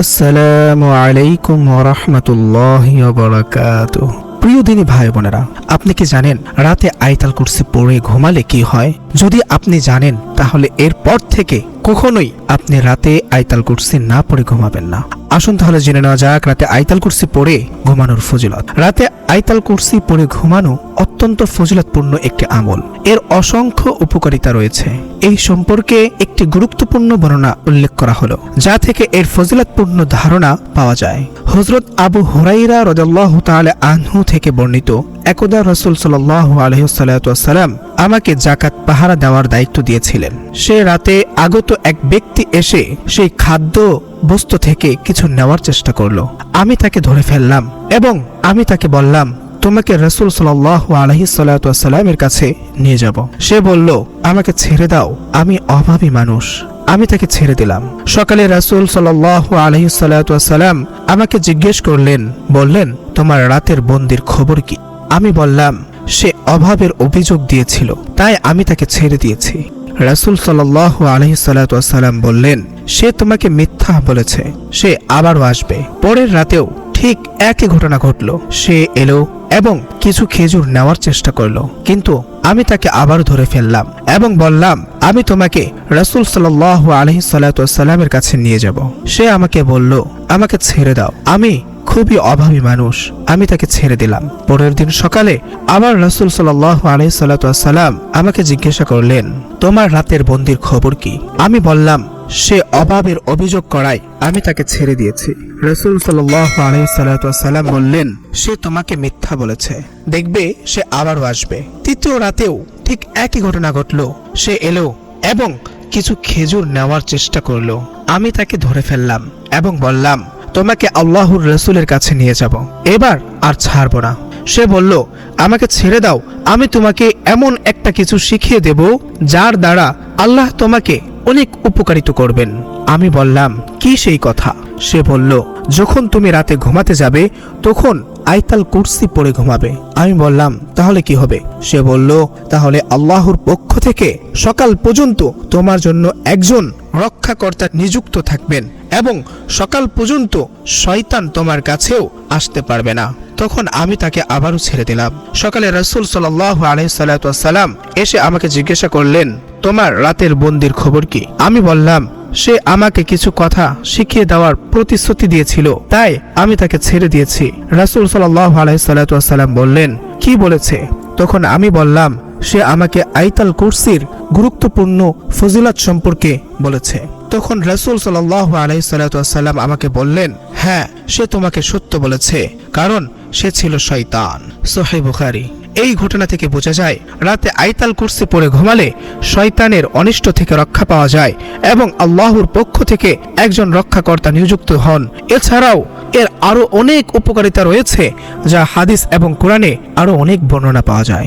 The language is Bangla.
আসসালামু আলাইকুম রহমতুল্লাহ বরাকাত প্রিয় দিনী ভাই বোনেরা, আপনি কি জানেন রাতে আইতাল কুরসি পড়ে ঘুমালে কি হয়? যদি আপনি জানেন, তাহলে এরপর থেকে কখনোই আপনি রাতে আইতাল কুরসি না পড়ে ঘুমাবেন না। আসুন তাহলে জেনে নেওয়া যাক রাতে আইতাল কুরসি পড়ে ঘুমানোর ফজিলত। রাতে আইতাল কুরসি পড়ে ঘুমানো অত্যন্ত ফজিলতপূর্ণ একটি আমল। এর অসংখ্য উপকারিতা রয়েছে। এই সম্পর্কে একটি গুরুত্বপূর্ণ বর্ণনা উল্লেখ করা হলো, যা থেকে এর ফজিলতপূর্ণ ধারণা পাওয়া যায়। হজরত আবু হুরাইরা রদাল্লাহ তাআলা আনহু থেকে বর্ণিত, একদা রসুল সাল্লাহ আলহিসাল্লাম আমাকে জাকাত পাহারা দেওয়ার দায়িত্ব দিয়েছিলেন। সে রাতে আগত এক ব্যক্তি এসে সেই খাদ্য বস্তু থেকে কিছু নেওয়ার চেষ্টা করল। আমি তাকে ধরে ফেললাম এবং আমি তাকে বললাম, তোমাকে রসুল সাল্লাহ আলহি কাছে নিয়ে যাব। সে বলল, আমাকে ছেড়ে দাও, আমি অভাবী মানুষ। আমি তাকে ছেড়ে দিলাম। সকালে রাসুল সাল্লাহ আলহি সাল্লাম আমাকে জিজ্ঞেস করলেন, বললেন, তোমার রাতের বন্দির খবর কি? আমি বললাম, সে অভাবের অভিযোগ দিয়েছিল, তাই আমি তাকে ছেড়ে দিয়েছি। রাসুল সাল্লাহ আলহি সাল্লাম বললেন সে তোমাকে মিথ্যা বলেছে। সে আবারও আসবে। পরের রাতেও ঠিক একই ঘটনা ঘটল। সে এলো এবং কিছু খেজুর নেওয়ার চেষ্টা করল। কিন্তু আমি তাকে আবার ধরে ফেললাম এবং বললাম, আমি তোমাকে রসুল সাল্লাহ আলহি সাল্লামের কাছে নিয়ে যাব। সে আমাকে বলল, আমাকে ছেড়ে দাও। আমি খুবই অভাবী মানুষ। আমি তাকে ছেড়ে দিলাম। পরের দিন সকালে আবার রসুল সাল্লাহ আলহি সাল্লাম আমাকে জিজ্ঞাসা করলেন, তোমার রাতের বন্দির খবর কি? আমি বললাম সে অভাবের অভিযোগ করায় আমি তাকে ছেড়ে দিয়েছি। রসুল সাল্লাম বললেন, সে তোমাকে মিথ্যা বলেছে। দেখবে সে আবারও আসবে। তৃতীয় রাতেও ঠিক একই ঘটনা ঘটল। সে এলো এবং কিছু খেজুর নেওয়ার চেষ্টা করল। আমি তাকে ধরে ফেললাম এবং বললাম, তোমাকে আল্লাহর রসুলের কাছে নিয়ে যাব। এবার আর ছাড়ব না। সে বলল, আমাকে ছেড়ে দাও। আমি তোমাকে এমন একটা কিছু শিখিয়ে দেব যার দ্বারা আল্লাহ তোমাকে অনেক উপকারিত করবেন। আমি বললাম, কি সেই কথা? সে বলল, যখন তুমি রাতে ঘুমাতে যাবে, তখন আইতাল কুরসি পড়ে ঘুমাবে। আমি বললাম, তাহলে কি হবে? সে বলল, তাহলে আল্লাহর পক্ষ থেকে সকাল পর্যন্ত তোমার জন্য একজন রক্ষাকর্তা নিযুক্ত থাকবেন এবং সকাল পর্যন্ত শয়তান তোমার কাছেও আসতে পারবে না। তখন আমি তাকে আবারও ছেড়ে দিলাম। সকালে রসুল সাল্লাহ আলহিসাল্লাম এসে আমাকে জিজ্ঞাসা করলেন তোমার রাতের বন্দির খবর কি? আমি বললাম, সে আমাকে কিছু কথা শিখিয়ে দেওয়ার প্রতিশ্রুতি দিয়েছিল, তাই আমি তাকে ছেড়ে দিয়েছি। রাসুল সাল্লাহ আলাইসাল্লাম বললেন, কি বলেছে? তখন আমি বললাম, সে আমাকে আইতাল কুরসির গুরুত্বপূর্ণ ফজিলাত সম্পর্কে বলেছে। তখন রাসুল সাল্লাহ আলাইসাল্লাম আমাকে বললেন হ্যাঁ সে তোমাকে সত্য বলেছে, কারণ সে ছিল শয়তান। সোহে বুখারি। এই ঘটনা থেকে বোঝা যায়, রাতে আইতাল কুর্সি পরে ঘুমালে শয়তানের অনিষ্ট থেকে রক্ষা পাওয়া যায় এবং আল্লাহর পক্ষ থেকে একজন রক্ষাকর্তা নিযুক্ত হন। এছাড়াও এর আরও অনেক উপকারিতা রয়েছে যা হাদিস এবং কোরআনে আরও অনেক বর্ণনা পাওয়া যায়।